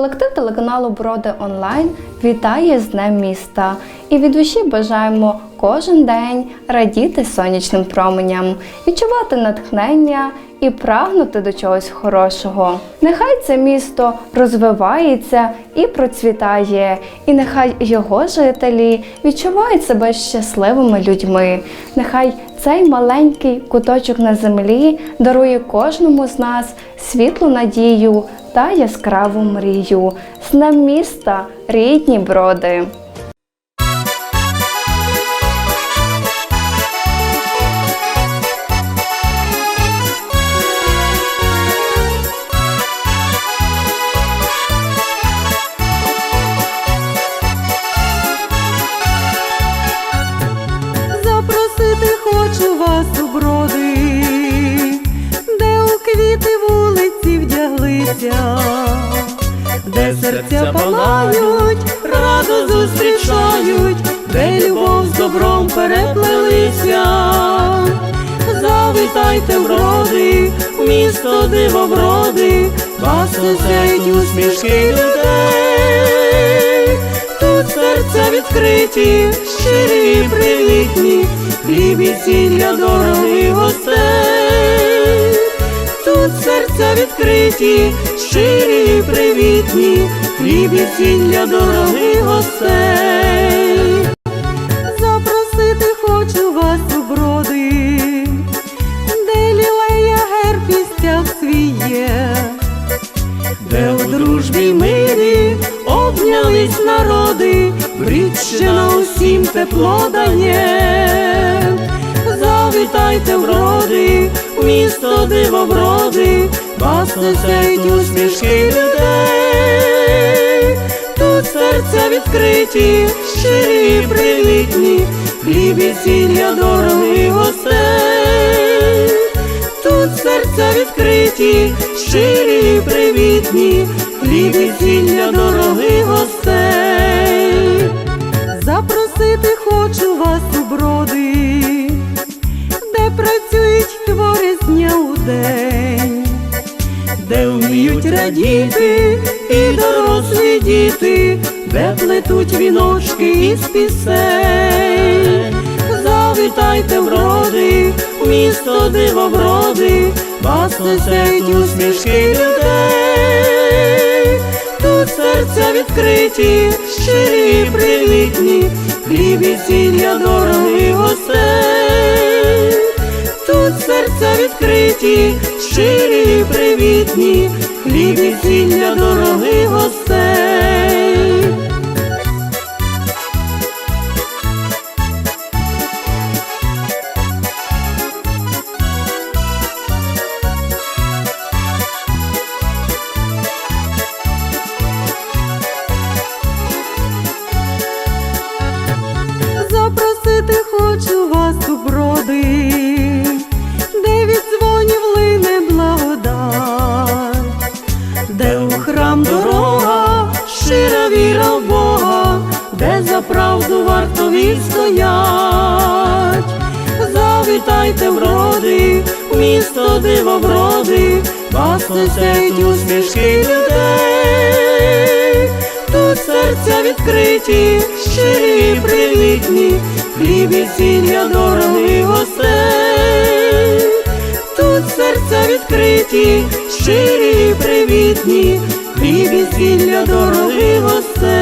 Колектив телеканалу Броди Онлайн вітає з Днем міста і від душі бажаємо кожен день радіти сонячним променям, відчувати натхнення і прагнути до чогось хорошого. Нехай це місто розвивається і процвітає, і нехай його жителі відчувають себе щасливими людьми. Нехай цей маленький куточок на землі дарує кожному з нас світлу надію та яскраву мрію. З міста, рідні броди! Запросити хочу вас у броди, де у квіти вулиці вдяглися, де серця палають, радо зустрічають, де любов з добром переплелися. Завітайте вроди, в місто дивовроди, вас несуть усмішки людей. Тут серця відкриті, щирі і привітні, хліб і сілля дорогих гостей. Серця відкриті, щирі і привітні, хліб і сілля дорогих гостей. Запросити хочу вас у броди, де лілея герб і стяг свій де у дружбі мирі обнялись народи, Брідщина усім тепло дає. Завітайте вроди, в місто дивовроди, вас несуть усмішки людей. Тут серця відкриті, щирі і привітні, хліб і сілля дорогих гостей. Тут серця відкриті, щирі і привітні, радіти і дорослі діти, де плетуть віночки із пісень. Завітайте вроди, в місто дивовроди, вас несуть усмішки людей. Тут серця відкриті, щирі і привітні, хліб і сілля дорогих гостей. Тут серця відкриті, щирі і привітні, хліб і сілля дорогий гостей. Вартові стоять. Завітайте вроди, в місто дивовроди, вас несуть усмішки людей. Тут серця відкриті, щирі і привітні, хліб і сілля дорогих гостей. Тут серця відкриті, щирі і привітні, хліб і сілля дорогих гостей.